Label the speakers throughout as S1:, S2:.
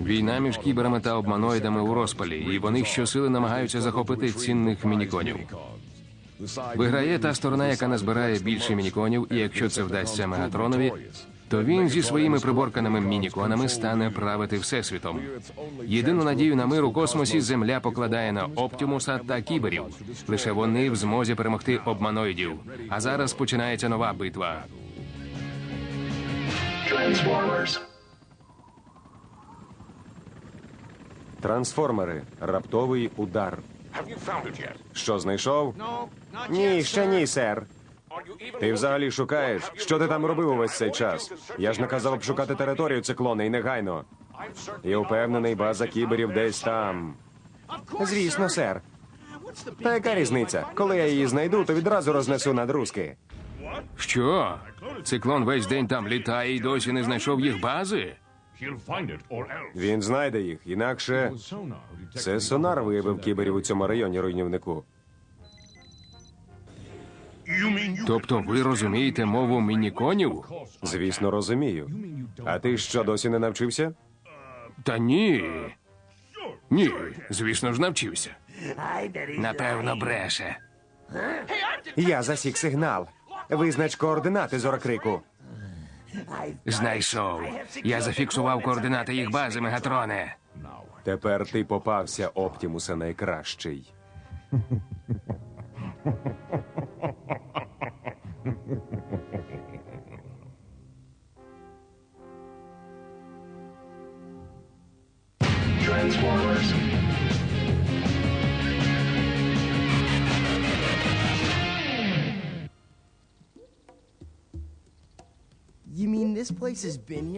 S1: Війна між кіберами та обманоїдами у розпалі, і вони щосили намагаються захопити цінних мініконів. Виграє та сторона, яка назбирає більше мініконів, і якщо це вдасться Мегатронові, то він зі своїми приборканими мініконами стане правити всесвітом. Єдину надію на мир у космосі земля покладає на Оптімуса та кіберів. Лише вони в змозі перемогти обманоїдів. А зараз починається нова битва.
S2: Трансформери. Раптовий удар. Що знайшов? Ні, ще ні, сер. Ти взагалі шукаєш? Що ти там робив увесь цей час? Я ж наказав обшукати територію циклони і негайно. Я впевнений, база кіберів десь там. Звісно, сер. Та яка різниця? Коли я її знайду, то відразу рознесу на друзки.
S1: Що? Циклон весь день там літає і досі не знайшов їх бази?
S2: Він знайде їх, інакше це сонар виявив кіберів у цьому районі руйнівнику.
S1: Тобто ви розумієте мову мініконів?
S2: Звісно, розумію. А ти що досі не навчився?
S1: Та ні. Ні, звісно ж, навчився. Напевно, бреше.
S2: Я засік сигнал. Визнач координати зорокрику.
S1: Знайшов. Я зафіксував координати їх бази, Мегатроне.
S2: Тепер ти попався, Оптімуса найкращий.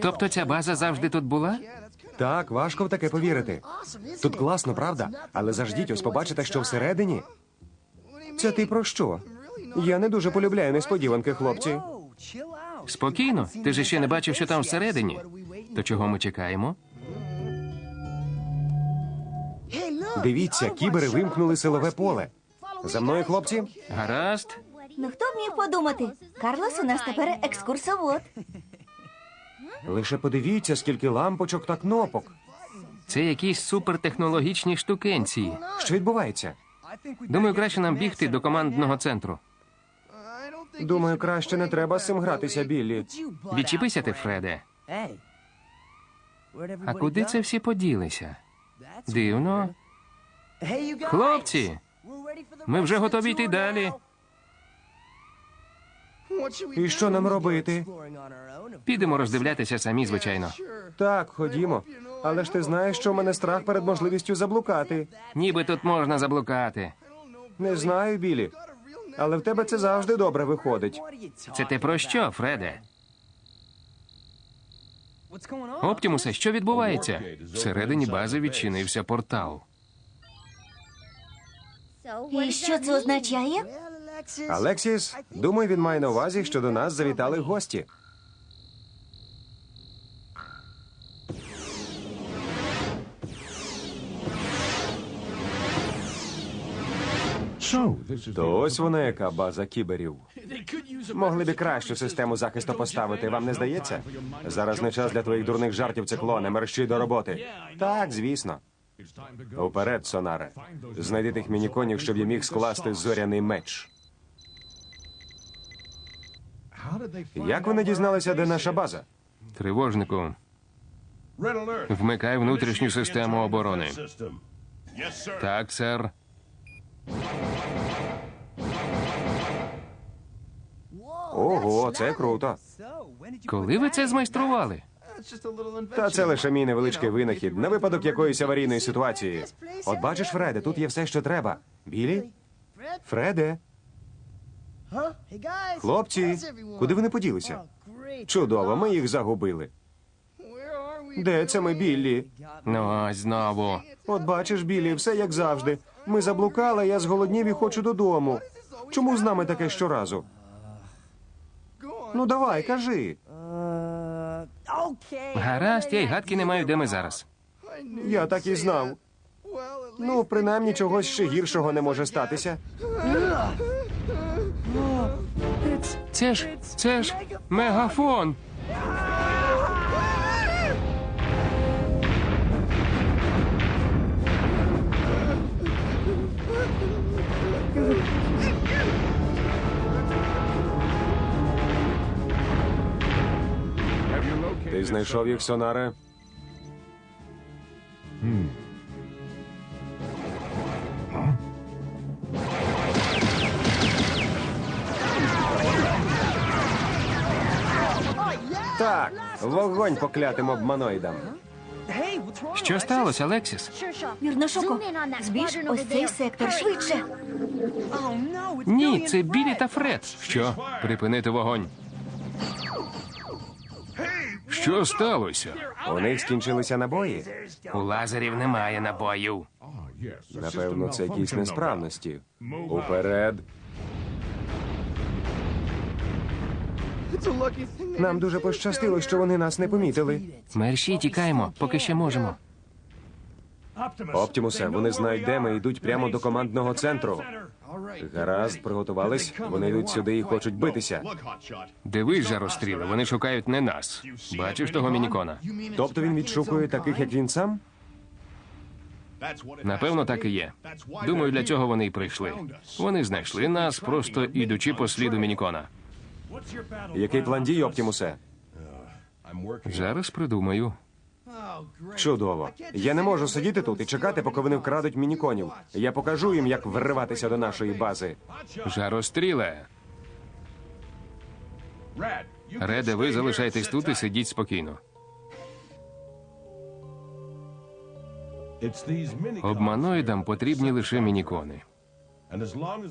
S1: Тобто ця база завжди тут була?
S2: Так, важко в таке повірити. Тут класно, правда? Але заждіть, ось побачите, що всередині. Це ти про що? Я не дуже полюбляю несподіванки, хлопці.
S1: Спокійно. Ти ж ще не бачив, що там всередині. То чого ми чекаємо?
S2: Дивіться, кібери вимкнули силове поле. За мною, хлопці.
S1: Гаразд.
S3: Ну хто б міг подумати? Карлос у нас тепер екскурсовод.
S2: Лише подивіться, скільки лампочок та кнопок.
S1: Це якісь супертехнологічні штукенці.
S2: Що відбувається?
S1: Думаю, краще нам бігти до командного центру.
S2: Думаю, краще не треба з цим гратися, Біллі.
S1: Відчіпися ти. Фреде. А куди це всі поділися? Дивно. Хлопці, ми вже готові йти далі.
S2: І що нам робити?
S1: Підемо роздивлятися самі, звичайно.
S2: Так, ходімо. Але ж ти знаєш, що в мене страх перед можливістю заблукати.
S1: Ніби тут можна заблукати.
S2: Не знаю, Білі. Але в тебе це завжди добре виходить.
S1: Це ти про що, Фреде? Оптімусе, що відбувається? Всередині бази відчинився портал.
S3: І що це означає?
S2: Алексіс, думаю, він має на увазі, що до нас завітали гості. То ось вона яка база кіберів. Могли б кращу систему захисту поставити, вам не здається? Зараз не час для твоїх дурних жартів, циклоне. Мерщій до роботи. Так, звісно. Вперед, Сонаре. Знайди тих мініконів, щоб я міг скласти зоряний меч. Як вони дізналися, де наша база?
S1: Тривожнику, вмикай внутрішню систему оборони. Так, сер.
S2: Ого, це круто.
S1: Коли ви це змайстрували?
S2: Та це лише мій невеличкий винахід на випадок якоїсь аварійної ситуації. От бачиш, Фреде, тут є все, що треба. Білі? Фреде? Хлопці, куди вони поділися?
S4: Oh.
S2: Чудово, ми їх загубили.
S4: Are we?
S2: Де це ми, Біллі?
S1: Ну, ось знову.
S2: От бачиш, Біллі, все як завжди. Ми заблукали, я зголоднів і хочу додому. Чому з нами таке щоразу? Ну давай, кажи.
S4: Uh.
S1: Гаразд, я й гадки не маю, де ми зараз.
S2: Я так і знав. Ну, принаймні, чогось ще гіршого не може статися.
S1: Це ж це ж мегафон.
S2: Ти знайшов їх сонаре? Так, вогонь поклятим обманоїдам.
S1: Що сталося, Лексіс?
S3: Вірно, Шоко. Збільш ось цей сектор швидше.
S1: Ні, це Білі та Фред. Що? Припинити вогонь. Що сталося?
S2: У них скінчилися набої.
S1: У лазерів немає набоїв.
S2: Напевно, це якісь несправності. Уперед. Нам дуже пощастило, що вони нас не помітили.
S1: Мерші, тікаємо, поки ще можемо.
S2: Оптімусе, вони знають, де ми йдуть прямо до командного центру. Гаразд, приготувались. Вони йдуть сюди і хочуть битися.
S1: Дивись, жаростріли, вони шукають не нас. Бачиш того мінікона?
S2: Тобто він відшукує таких, як він сам?
S1: Напевно, так і є. Думаю, для цього вони й прийшли. Вони знайшли нас, просто ідучи по сліду мінікона.
S2: Який план дій, Оптімусе?
S1: Зараз придумаю.
S2: Чудово. Я не можу сидіти тут і чекати, поки вони вкрадуть мініконів. Я покажу їм, як вриватися до нашої бази.
S1: Жаростріле. Реде, ви залишайтесь тут і сидіть спокійно. Обманоїдам потрібні лише мінікони.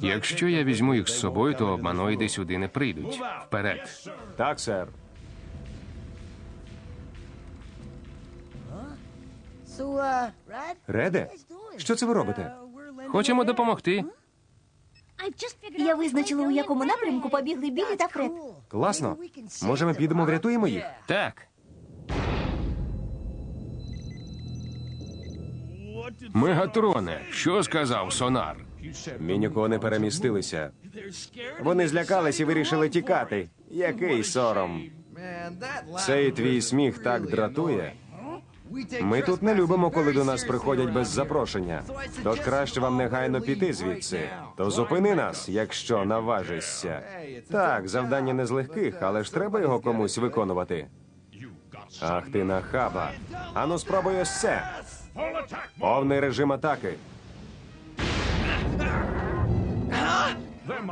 S1: Якщо я візьму їх з собою, то обманоїди сюди не прийдуть. Вперед.
S2: Так, сер. Реде? Що це ви робите?
S1: Хочемо допомогти.
S3: Я визначила, у якому напрямку побігли Білі та Фред.
S2: Класно. Може, ми підемо врятуємо їх?
S1: Так. Мегатроне, що сказав Сонар?
S2: Мінікони перемістилися. Вони злякались і вирішили тікати. Який сором. Цей твій сміх так дратує. Ми тут не любимо, коли до нас приходять без запрошення. Тож краще вам негайно піти звідси. То зупини нас, якщо наважишся. Так, завдання не з легких, але ж треба його комусь виконувати. Ах ти нахаба. Ану спробуй ось це. Повний режим атаки.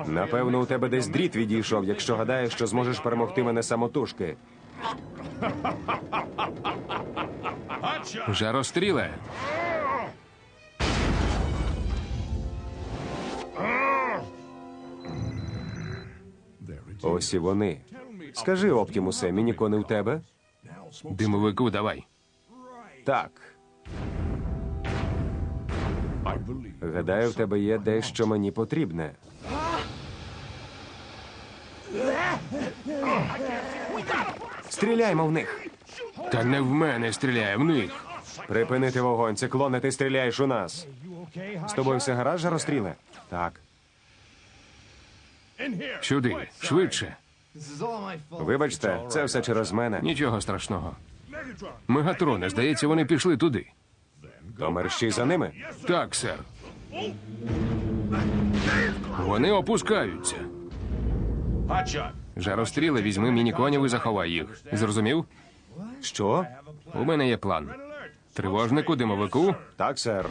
S2: Напевно, у тебе десь дріт відійшов, якщо гадаєш, що зможеш перемогти мене самотужки.
S1: Жаростріле.
S2: Ось і вони. Скажи, Оптімусе, мінікони у тебе?
S1: Димовику, давай.
S2: Так. Гадаю, в тебе є дещо мені потрібне. Стріляймо в них.
S1: Та не в мене стріляє, в них.
S2: Припинити вогонь, циклоне, ти стріляєш у нас. З тобою все гаразд, жаростріле? Так.
S1: Сюди, швидше.
S2: Вибачте, це все через мене.
S1: Нічого страшного. Мегатроне, здається, вони пішли туди.
S2: То мерщій за ними.
S1: Так, сер. Вони опускаються. Жаростріли, візьми мініконів і заховай їх. Зрозумів?
S2: Що?
S1: У мене є план. Тривожнику, димовику.
S2: Так, сер.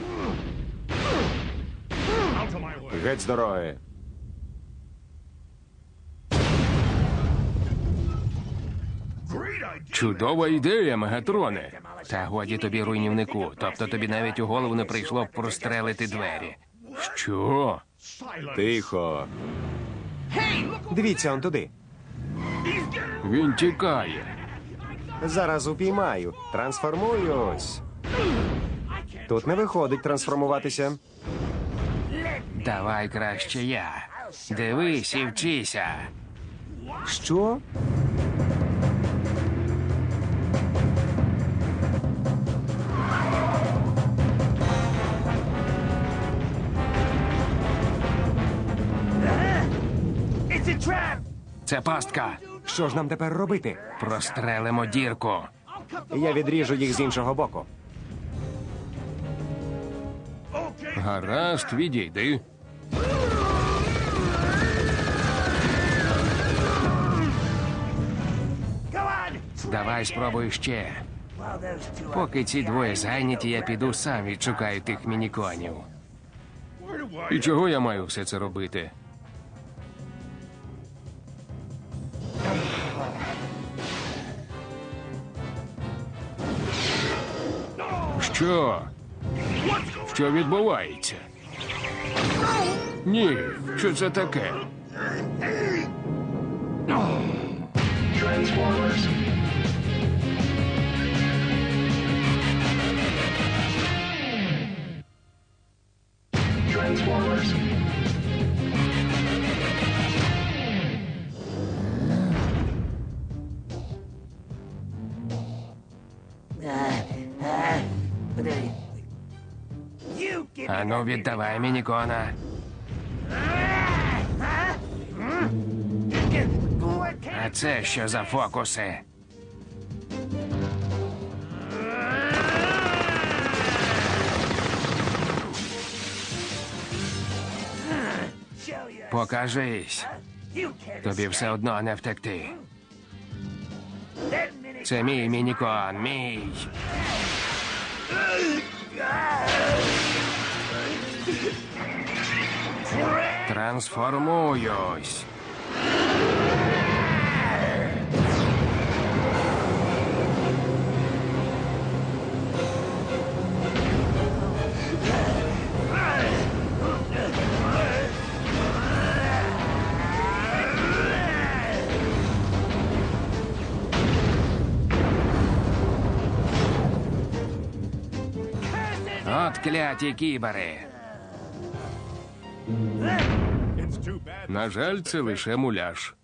S2: Геть з дороги.
S1: Чудова ідея, Мегатроне. Та годі тобі, руйнівнику. Тобто тобі навіть у голову не прийшло прострелити двері. Що?
S2: Тихо. Дивіться он туди.
S1: Він тікає.
S2: Зараз упіймаю. Трансформуюсь. Тут не виходить трансформуватися.
S1: Давай краще я. Дивись і вчися.
S2: Що?
S1: Це пастка.
S2: Що ж нам тепер робити?
S1: Прострелимо дірку.
S2: Я відріжу їх з іншого боку.
S1: Гаразд, відійди. Давай спробуй ще. Поки ці двоє зайняті, я піду сам відшукаю тих мініконів. І чого я маю все це робити? Що? Що відбувається? Ні, що це таке? Ану, віддавай мінікона. А це що за фокуси? Покажись. Тобі все одно не втекти. Це мій мінікон, мій. Трансформуюсь. От кляті кібери. На жаль, це лише муляж.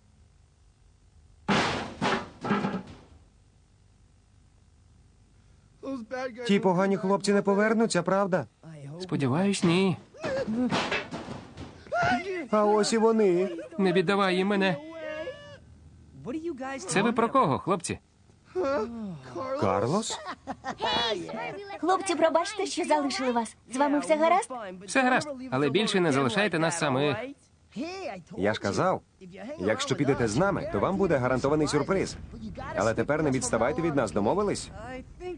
S2: Ті погані хлопці не повернуться, правда?
S1: Сподіваюсь, ні.
S2: А ось і вони.
S1: Не віддавай їм мене. Це ви про кого, хлопці?
S2: Карлос?
S3: Хлопці, пробачте, що залишили вас. З вами все гаразд?
S1: Все гаразд, але більше не залишайте нас самих.
S2: Я ж казав, якщо підете з нами, то вам буде гарантований сюрприз. Але тепер не відставайте від нас, домовились?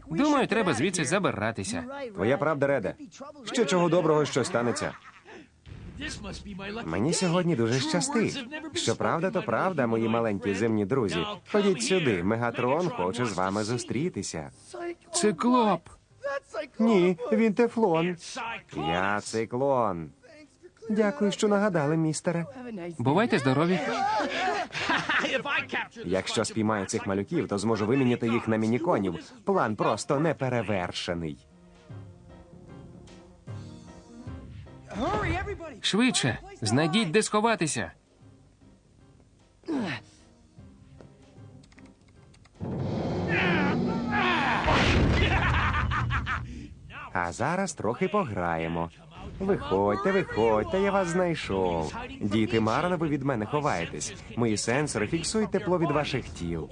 S1: Думаю, треба звідси забиратися.
S2: Твоя правда, Реде. Ще чого доброго, що станеться. Мені сьогодні дуже щастить. Що правда, то правда, мої маленькі земні друзі. Ходіть сюди, Мегатрон хоче з вами зустрітися.
S1: Циклоп.
S2: Ні, він тефлон. Я циклон. Дякую, що нагадали, містере.
S1: Бувайте здорові.
S2: Якщо спіймаю цих малюків, то зможу виміняти їх на мініконів. План просто неперевершений.
S1: Швидше. Знайдіть, де сховатися.
S2: А зараз трохи пограємо. Виходьте, виходьте, я вас знайшов. Діти, марно ви від мене ховаєтесь. Мої сенсори фіксують тепло від ваших тіл.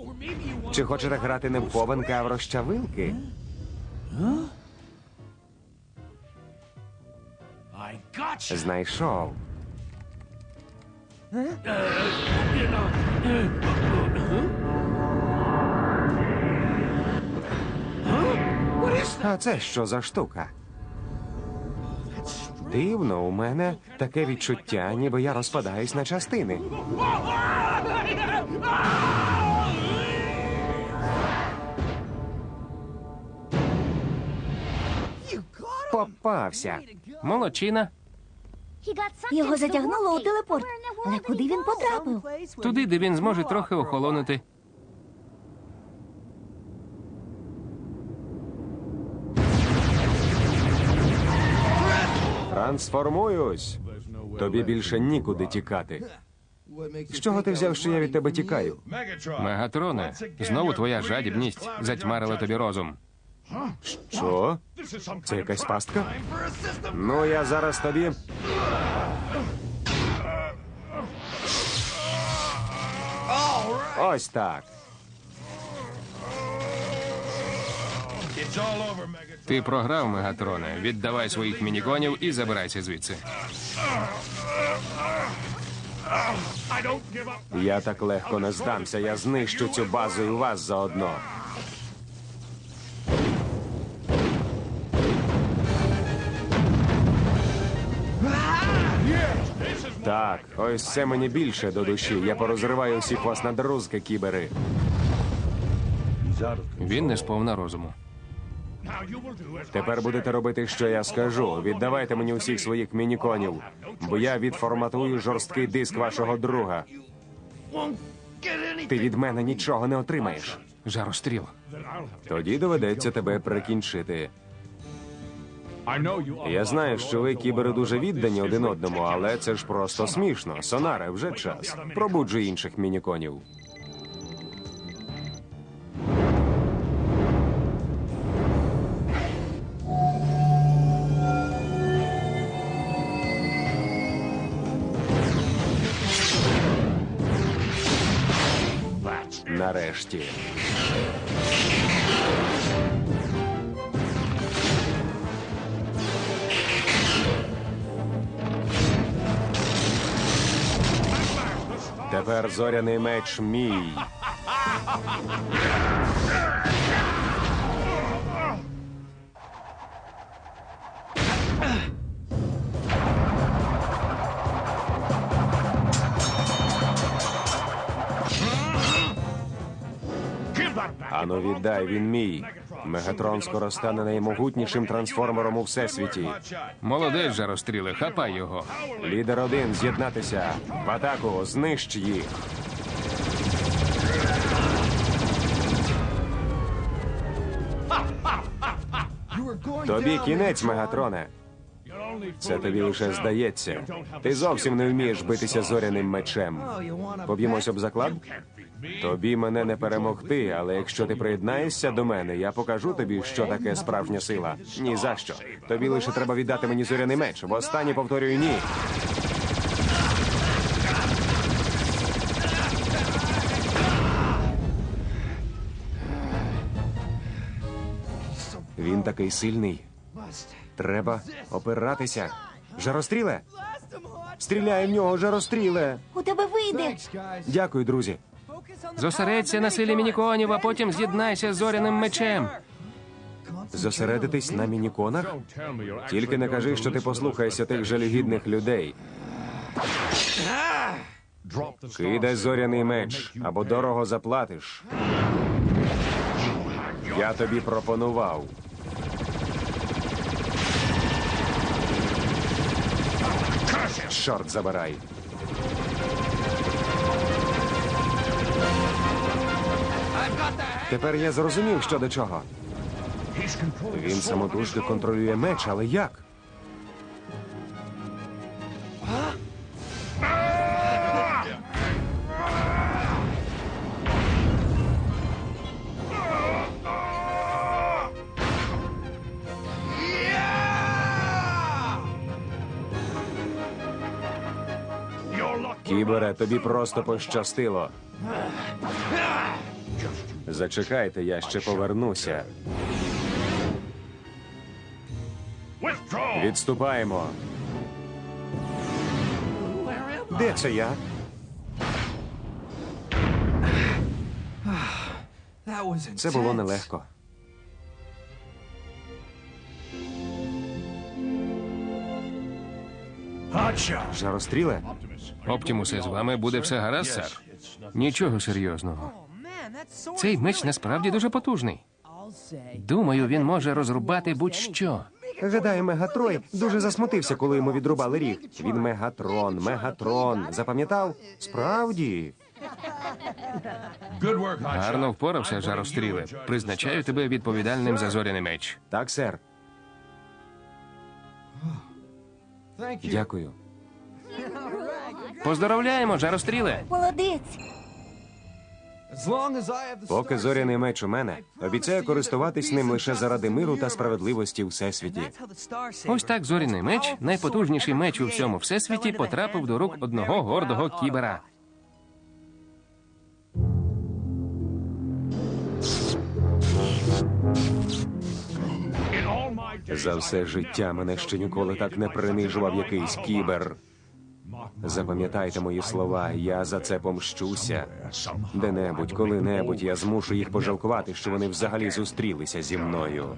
S2: Чи хочете грати не в хованки, а в розчавилки? Знайшов. А це що за штука? Дивно, у мене таке відчуття, ніби я розпадаюсь на частини. Попався.
S1: Молодчина.
S3: Його затягнуло у телепорт. Але куди він потрапив?
S1: Туди, де він зможе трохи охолонути.
S2: Трансформуюсь. Тобі більше нікуди тікати. З чого ти взяв, що я від тебе тікаю?
S1: Мегатроне, знову твоя жадібність затьмарила тобі розум.
S2: Що? Це якась пастка? Ну, я зараз тобі. Ось так.
S1: Ти програв, Мегатроне. Віддавай своїх мініконів і забирайся звідси.
S2: Я так легко не здамся. Я знищу цю базу і вас заодно. Так, ось це мені більше до душі. Я порозриваю усіх вас на друзки, кібери.
S1: Він не сповна розуму.
S2: Тепер будете робити, що я скажу. Віддавайте мені усіх своїх мініконів, бо я відформатую жорсткий диск вашого друга. Ти від мене нічого не отримаєш.
S1: Жаростріл.
S2: Тоді доведеться тебе прикінчити. Я знаю, що ви кібери дуже віддані один одному, але це ж просто смішно. Сонаре, вже час. Пробуджуй інших мініконів. Нарешті. Тепер зоряний меч мій. Віддай, він мій. Мегатрон скоро стане наймогутнішим трансформером у всесвіті.
S1: Молодець, жаростріле, хапай його.
S2: Лідер один з'єднатися. В атаку, знищ їх. Тобі кінець, Мегатроне. Це тобі лише здається. Ти зовсім не вмієш битися зоряним мечем. Поб'ємось об заклад? Тобі мене не перемогти, але якщо ти приєднаєшся до мене, я покажу тобі, що таке справжня сила. Ні за що. Тобі лише треба віддати мені зоряний меч. Востаннє повторюю ні. Він такий сильний. Треба опиратися. Жаростріле? Стріляй в нього, жаростріле.
S3: У тебе вийде.
S2: Дякую, друзі.
S1: Зосередься на силі мініконів, а потім з'єднайся з зоряним мечем.
S2: Зосередитись на мініконах? Тільки не кажи, що ти послухаєшся тих жалюгідних людей. Кидай зоряний меч або дорого заплатиш. Я тобі пропонував. Чорт забирай. Тепер я зрозумів, що до чого. Він самотужки контролює меч, але як? Кібере, тобі просто пощастило. Зачекайте, я ще повернуся. Відступаємо. Де це я? Це було нелегко. Жаростріле?
S1: Оптімусе, з вами буде все гаразд, сер? Нічого серйозного. Цей меч насправді дуже потужний. Думаю, він може розрубати будь-що.
S2: Гадаю, Мегатрой дуже засмутився, коли йому відрубали ріг. Він Мегатрон, Мегатрон. Запам'ятав? Справді.
S1: Гарно впорався, жаростріле. Призначаю тебе відповідальним за зоряний меч.
S2: Так, сер. Дякую.
S1: Поздоровляємо, жаростріле.
S3: Молодець.
S2: Поки зоряний меч у мене, обіцяю користуватись ним лише заради миру та справедливості у всесвіті.
S1: Ось так зоряний меч, найпотужніший меч у всьому всесвіті, потрапив до рук одного гордого кібера.
S2: За все життя мене ще ніколи так не принижував якийсь кібер. Запам'ятайте мої слова, я за це помщуся. Де-небудь, коли-небудь я змушу їх пожалкувати, що вони взагалі зустрілися зі мною.